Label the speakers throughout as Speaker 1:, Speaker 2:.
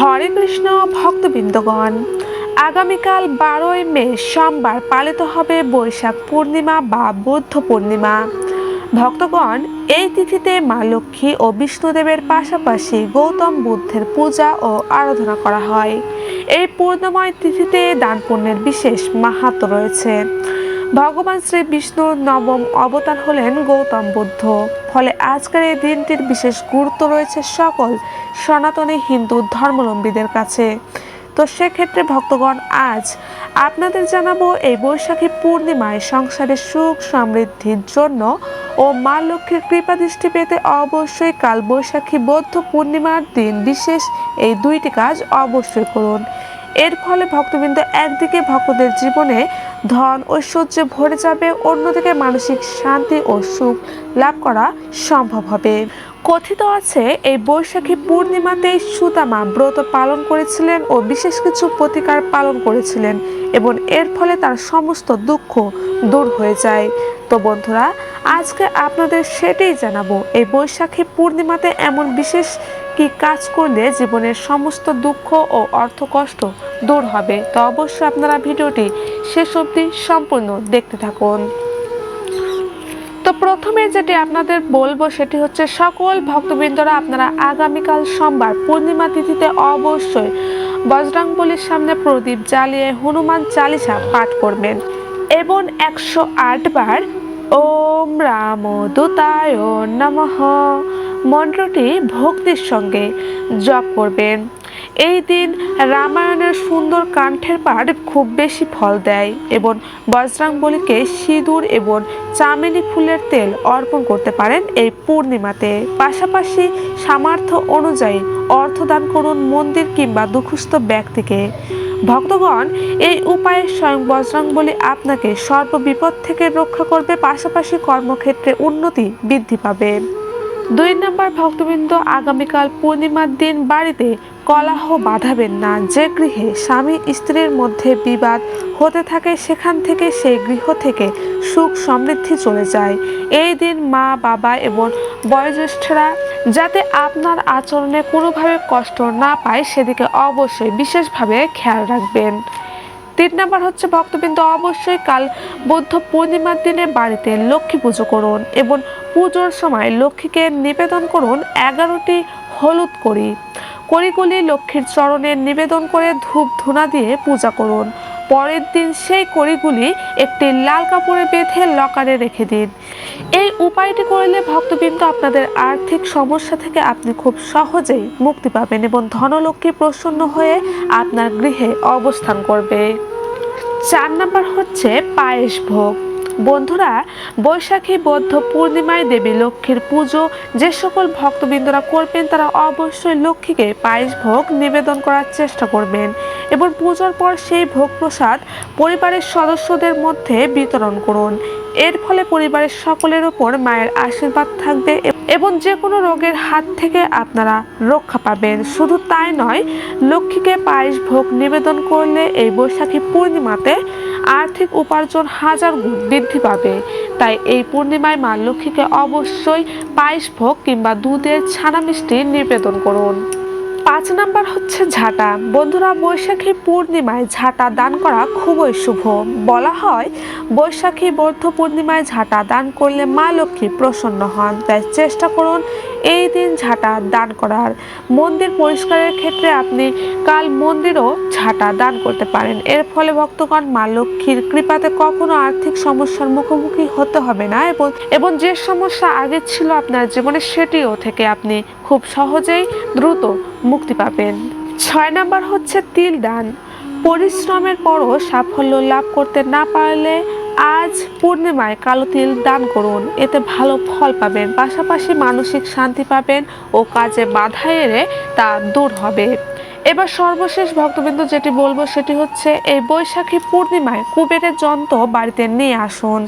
Speaker 1: হরে কৃষ্ণ ভক্তবৃন্দগণ আগামীকাল বারোই মে সোমবার পালিত হবে বৈশাখ পূর্ণিমা বা বৌদ্ধ পূর্ণিমা ভক্তগণ এই তিথিতে মা লক্ষ্মী ও বিষ্ণুদেবের পাশাপাশি গৌতম বুদ্ধের পূজা ও আরাধনা করা হয় এই পূর্ণময় তিথিতে দান পুণ্যের বিশেষ মাহাত্ম রয়েছে ভগবান শ্রী বিষ্ণুর নবম অবতার হলেন গৌতম বুদ্ধ ফলে আজকের এই দিনটির বিশেষ গুরুত্ব রয়েছে সকল সনাতনী হিন্দু ধর্মাবলম্বীদের কাছে তো সেক্ষেত্রে ভক্তগণ আজ আপনাদের জানাবো এই বৈশাখী পূর্ণিমায় সংসারের সুখ সমৃদ্ধির জন্য ও মা লক্ষ্মীর কৃপা দৃষ্টি পেতে অবশ্যই কাল বৈশাখী বৌদ্ধ পূর্ণিমার দিন বিশেষ এই দুইটি কাজ অবশ্যই করুন এর ফলে ভক্তবৃন্দ একদিকে ভক্তদের জীবনে ধন ঐশ্বর্যে ভরে যাবে অন্যদিকে মানসিক শান্তি ও সুখ লাভ করা সম্ভব হবে কথিত আছে এই বৈশাখী পূর্ণিমাতে সুতামা ব্রত পালন করেছিলেন ও বিশেষ কিছু প্রতিকার পালন করেছিলেন এবং এর ফলে তার সমস্ত দুঃখ দূর হয়ে যায় তো বন্ধুরা আজকে আপনাদের সেটাই জানাবো এই বৈশাখী পূর্ণিমাতে এমন বিশেষ কি কাজ করলে জীবনের সমস্ত দুঃখ ও অর্থ কষ্ট দূর হবে তো অবশ্যই আপনারা ভিডিওটি শেষ অবধি সম্পূর্ণ দেখতে থাকুন তো প্রথমে যেটি আপনাদের বলবো সেটি হচ্ছে সকল ভক্তবৃন্দরা আপনারা আগামীকাল সোমবার পূর্ণিমা তিথিতে অবশ্যই বজরাংবলির সামনে প্রদীপ জ্বালিয়ে হনুমান চালিসা পাঠ করবেন এবং একশো বার ওম রাম দুতায় নমঃ মন্ত্রটি ভক্তির সঙ্গে জপ করবেন এই দিন রামায়ণের সুন্দর কাণ্ঠের পাড় খুব বেশি ফল দেয় এবং বজরাঙ্গবলিকে সিঁদুর এবং চামেলি ফুলের তেল অর্পণ করতে পারেন এই পূর্ণিমাতে পাশাপাশি সামর্থ্য অনুযায়ী অর্থ দান করুন মন্দির কিংবা দুঃখস্থ ব্যক্তিকে ভক্তগণ এই উপায়ে স্বয়ং বজরংবলী আপনাকে সর্ববিপদ থেকে রক্ষা করবে পাশাপাশি কর্মক্ষেত্রে উন্নতি বৃদ্ধি পাবে দুই নম্বর ভক্তবৃন্দ আগামীকাল পূর্ণিমার দিন বাড়িতে কলাহ বাঁধাবেন না যে গৃহে স্বামী স্ত্রীর মধ্যে বিবাদ হতে থাকে সেখান থেকে সেই গৃহ থেকে সুখ সমৃদ্ধি চলে যায় এই দিন মা বাবা এবং বয়োজ্যেষ্ঠরা যাতে আপনার আচরণে কোনোভাবে কষ্ট না পায় সেদিকে অবশ্যই বিশেষভাবে খেয়াল রাখবেন তিন নম্বর হচ্ছে ভক্তবৃন্দ অবশ্যই কাল বৌদ্ধ পূর্ণিমার দিনে বাড়িতে লক্ষ্মী পুজো করুন এবং পুজোর সময় লক্ষ্মীকে নিবেদন করুন এগারোটি হলুদ করি করিগুলি লক্ষ্মীর চরণে নিবেদন করে ধূপ ধুনা দিয়ে পূজা করুন পরের দিন সেই কড়িগুলি একটি লাল কাপড়ে বেঁধে লকারে রেখে দিন এই উপায়টি করলে ভক্তবৃন্দ আপনাদের আর্থিক সমস্যা থেকে আপনি খুব সহজেই মুক্তি পাবেন এবং ধনলক্ষ্মী প্রসন্ন হয়ে আপনার গৃহে অবস্থান করবে চার নাম্বার হচ্ছে পায়েস ভোগ বন্ধুরা বৈশাখী বৌদ্ধ পূর্ণিমায় দেবী লক্ষ্মীর পুজো যে সকল ভক্তবৃন্দরা করবেন তারা অবশ্যই লক্ষ্মীকে পায়েস ভোগ নিবেদন করার চেষ্টা করবেন এবং পুজোর পর সেই ভোগ প্রসাদ পরিবারের সদস্যদের মধ্যে বিতরণ করুন এর ফলে পরিবারের সকলের উপর মায়ের আশীর্বাদ থাকবে এবং যে কোনো রোগের হাত থেকে আপনারা রক্ষা পাবেন শুধু তাই নয় লক্ষ্মীকে পায়েস ভোগ নিবেদন করলে এই বৈশাখী পূর্ণিমাতে আর্থিক উপার্জন হাজার গুণ বৃদ্ধি পাবে তাই এই পূর্ণিমায় মা লক্ষ্মীকে অবশ্যই পায়েস ভোগ কিংবা দুধের ছানা মিষ্টি নিবেদন করুন পাঁচ নাম্বার হচ্ছে ঝাঁটা বন্ধুরা বৈশাখী পূর্ণিমায় ঝাঁটা দান করা খুবই শুভ বলা হয় বৈশাখী বৌদ্ধ পূর্ণিমায় ঝাঁটা দান করলে মা লক্ষ্মী প্রসন্ন হন তাই চেষ্টা করুন এই দিন ঝাঁটা দান করার মন্দির পরিষ্কারের ক্ষেত্রে আপনি কাল মন্দিরও ঝাঁটা দান করতে পারেন এর ফলে ভক্তগণ মা লক্ষ্মীর কৃপাতে কখনো আর্থিক সমস্যার মুখোমুখি হতে হবে না এবং এবং যে সমস্যা আগে ছিল আপনার জীবনে সেটিও থেকে আপনি খুব সহজেই দ্রুত মুক্তি পাবেন ছয় নাম্বার হচ্ছে তিল দান পরিশ্রমের পরও সাফল্য লাভ করতে না পারলে আজ পূর্ণিমায় কালো তিল দান করুন এতে ভালো ফল পাবেন পাশাপাশি মানসিক শান্তি পাবেন ও কাজে বাধা এড়ে তা দূর হবে এবার সর্বশেষ ভক্তবিন্দু যেটি বলবো সেটি হচ্ছে এই বৈশাখী পূর্ণিমায় কুবেরের যন্ত্র বাড়িতে নিয়ে আসুন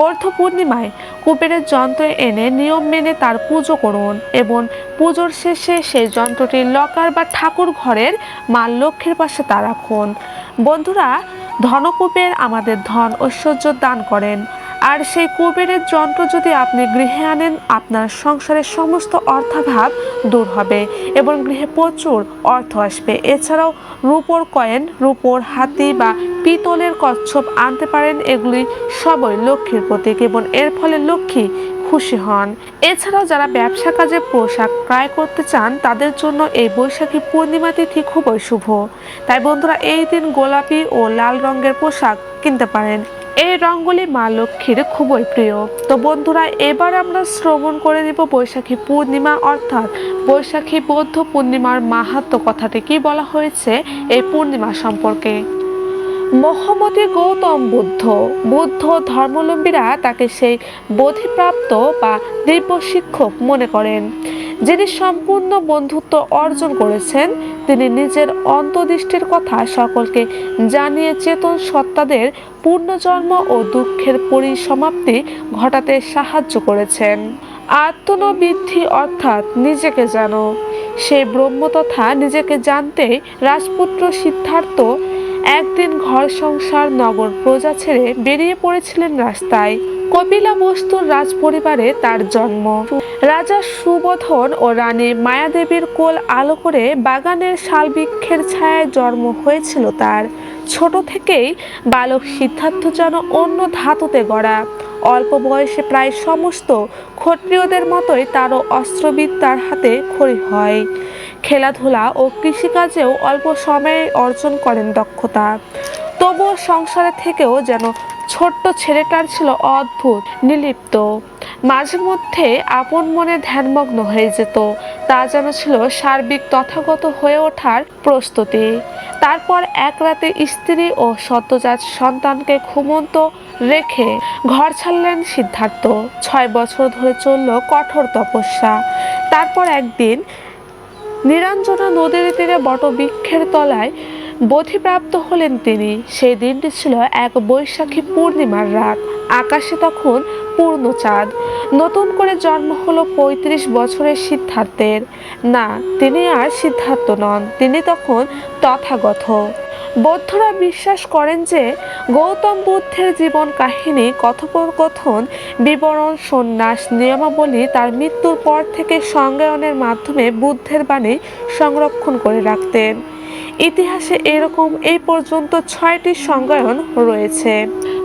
Speaker 1: বর্ধ পূর্ণিমায় কুবেরের যন্ত্র এনে নিয়ম মেনে তার পুজো করুন এবং পুজোর শেষে সেই যন্ত্রটি লকার বা ঠাকুর ঘরের মা লক্ষ্মীর পাশে তা রাখুন বন্ধুরা ধনকূপের আমাদের ধন ঐশ্বর্য দান করেন আর সেই কুবেরের যন্ত্র যদি আপনি গৃহে আনেন আপনার সংসারের সমস্ত অর্থাভাব দূর হবে এবং গৃহে প্রচুর অর্থ আসবে এছাড়াও রূপোর কয়েন রূপোর হাতি বা পিতলের কচ্ছপ আনতে পারেন এগুলি সবই লক্ষ্মীর প্রতীক এবং এর ফলে লক্ষ্মী খুশি হন এছাড়াও যারা ব্যবসা কাজে পোশাক ক্রয় করতে চান তাদের জন্য এই বৈশাখী পূর্ণিমা তিথি খুবই শুভ তাই বন্ধুরা এই দিন গোলাপি ও লাল রঙের পোশাক কিনতে পারেন এই রঙগুলি মা লক্ষ্মীর খুবই প্রিয় তো বন্ধুরা এবার আমরা শ্রবণ করে নিব বৈশাখী পূর্ণিমা অর্থাৎ বৈশাখী বৌদ্ধ পূর্ণিমার মাহাত্ম কথাটি কি বলা হয়েছে এই পূর্ণিমা সম্পর্কে মহামতি গৌতম বুদ্ধ বুদ্ধ ধর্মলম্বীরা তাকে সেই বোধিপ্রাপ্ত বা দিব্য শিক্ষক মনে করেন যিনি সম্পূর্ণ বন্ধুত্ব অর্জন করেছেন তিনি নিজের অন্তদৃষ্টির কথা সকলকে জানিয়ে চেতন সত্তাদের পূর্ণজন্ম ও দুঃখের পরিসমাপ্তি ঘটাতে সাহায্য করেছেন আত্মনবৃদ্ধি অর্থাৎ নিজেকে জানো সেই ব্রহ্ম তথা নিজেকে জানতে রাজপুত্র সিদ্ধার্থ একদিন ঘর সংসার নগর প্রজা ছেড়ে বেরিয়ে পড়েছিলেন রাস্তায় কপিলা বস্তুর রাজ পরিবারে তার জন্ম রাজা সুবোধন ও রানী মায়াদেবীর কোল আলো করে বাগানের শালবৃক্ষের ছায়ায় জন্ম হয়েছিল তার ছোট থেকেই বালক সিদ্ধার্থ যেন অন্য ধাতুতে গড়া অল্প বয়সে প্রায় সমস্ত ক্ষত্রিয়দের মতোই তারও অস্ত্রবিদ তার হাতে খড়ি হয় খেলাধুলা ও কৃষিকাজেও অল্প সময়ে অর্জন করেন দক্ষতা তবুও সংসারে থেকেও যেন ছোট্ট ছেলেটার ছিল অদ্ভুত নিলিপ্ত মাঝে মধ্যে আপন মনে ধ্যানমগ্ন হয়ে যেত তা যেন ছিল সার্বিক তথাগত হয়ে ওঠার প্রস্তুতি তারপর এক রাতে স্ত্রী ও সদ্যজাত সন্তানকে ঘুমন্ত রেখে ঘর ছাড়লেন সিদ্ধার্থ ছয় বছর ধরে চলল কঠোর তপস্যা তারপর একদিন নিরাঞ্জনা নদীর তীরে বটবৃক্ষের তলায় বধিপ্রাপ্ত হলেন তিনি সেই দিনটি ছিল এক বৈশাখী পূর্ণিমার রাত আকাশে তখন পূর্ণ চাঁদ নতুন করে জন্ম হলো ৩৫ বছরের সিদ্ধার্থের না তিনি আর সিদ্ধার্থ নন তিনি তখন তথাগত বৌদ্ধরা বিশ্বাস করেন যে গৌতম বুদ্ধের জীবন কাহিনী কথোপকথন বিবরণ সন্ন্যাস নিয়মাবলী তার মৃত্যুর পর থেকে সংজ্ঞায়নের মাধ্যমে বুদ্ধের বাণী সংরক্ষণ করে রাখতেন ইতিহাসে এরকম এই পর্যন্ত ছয়টি সংজ্ঞায়ন রয়েছে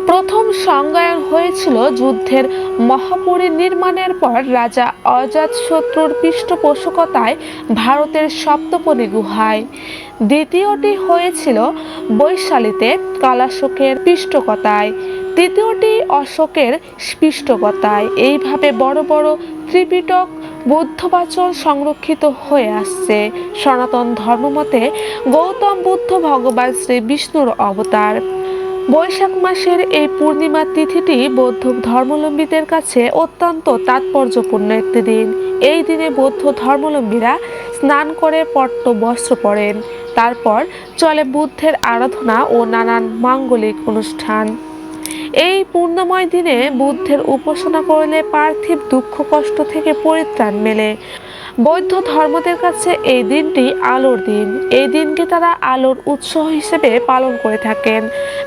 Speaker 1: প্রথম সংজ্ঞায়ন হয়েছিল যুদ্ধের মহাপুরী নির্মাণের পর রাজা অজাতশত্রুর পৃষ্ঠপোষকতায় ভারতের সপ্তপদী গুহায় দ্বিতীয়টি হয়েছিল বৈশালীতে কালাশোকের পৃষ্ঠকতায় তৃতীয়টি অশোকের স্পৃষ্টকতায় এইভাবে বড় বড় ত্রিপিটক বুদ্ধবাচন সংরক্ষিত হয়ে আসছে সনাতন ধর্মমতে গৌতম বুদ্ধ ভগবান শ্রী বিষ্ণুর অবতার বৈশাখ মাসের এই পূর্ণিমা তিথিটি বৌদ্ধ ধর্মলম্বীদের কাছে অত্যন্ত তাৎপর্যপূর্ণ একটি দিন এই দিনে বৌদ্ধ ধর্মলম্বীরা স্নান করে পট্ট বস্ত্র পরেন তারপর চলে বুদ্ধের আরাধনা ও নানান মাঙ্গলিক অনুষ্ঠান এই পূর্ণময় দিনে বুদ্ধের উপাসনা করলে পার্থিব দুঃখ কষ্ট থেকে পরিত্রাণ মেলে বৌদ্ধ ধর্মদের কাছে এই দিনটি আলোর দিন এই দিনকে তারা আলোর উৎস হিসেবে পালন করে থাকেন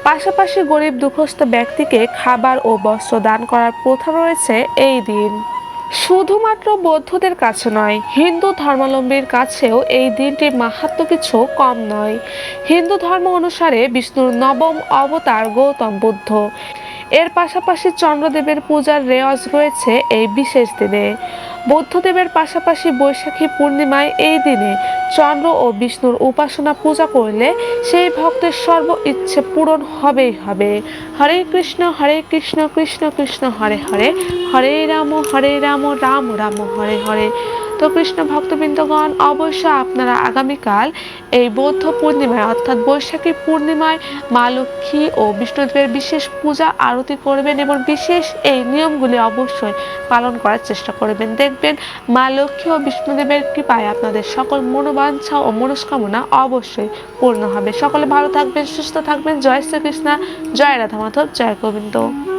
Speaker 1: পাশাপাশি গরিব দুঃখস্থ ব্যক্তিকে খাবার ও বস্ত্র দান করার প্রথা রয়েছে এই দিন শুধুমাত্র বৌদ্ধদের কাছে নয় হিন্দু ধর্মাবলম্বীর কাছেও এই দিনটির মাহাত্ম কিছু কম নয় হিন্দু ধর্ম অনুসারে বিষ্ণুর নবম অবতার গৌতম বুদ্ধ এর পাশাপাশি চন্দ্রদেবের পূজার রেওয়াজ রয়েছে এই বিশেষ দিনে বৌদ্ধদেবের পাশাপাশি বৈশাখী পূর্ণিমায় এই দিনে চন্দ্র ও বিষ্ণুর উপাসনা পূজা করলে সেই ভক্তের সর্ব ইচ্ছে পূরণ হবেই হবে হরে কৃষ্ণ হরে কৃষ্ণ কৃষ্ণ কৃষ্ণ হরে হরে হরে রাম হরে রাম রাম রাম হরে হরে তো কৃষ্ণ ভক্তবৃন্দগণ অবশ্য আপনারা আগামীকাল এই বৌদ্ধ পূর্ণিমায় অর্থাৎ বৈশাখী পূর্ণিমায় মা লক্ষ্মী ও বিষ্ণুদেবের বিশেষ পূজা আরতি করবেন এবং বিশেষ এই নিয়মগুলি অবশ্যই পালন করার চেষ্টা করবেন দেখবেন মা লক্ষ্মী ও বিষ্ণুদেবের কৃপায় আপনাদের সকল মনোবাঞ্ছা ও মনস্কামনা অবশ্যই পূর্ণ হবে সকলে ভালো থাকবেন সুস্থ থাকবেন জয় শ্রীকৃষ্ণ জয় রাধা মাধব জয় গোবিন্দ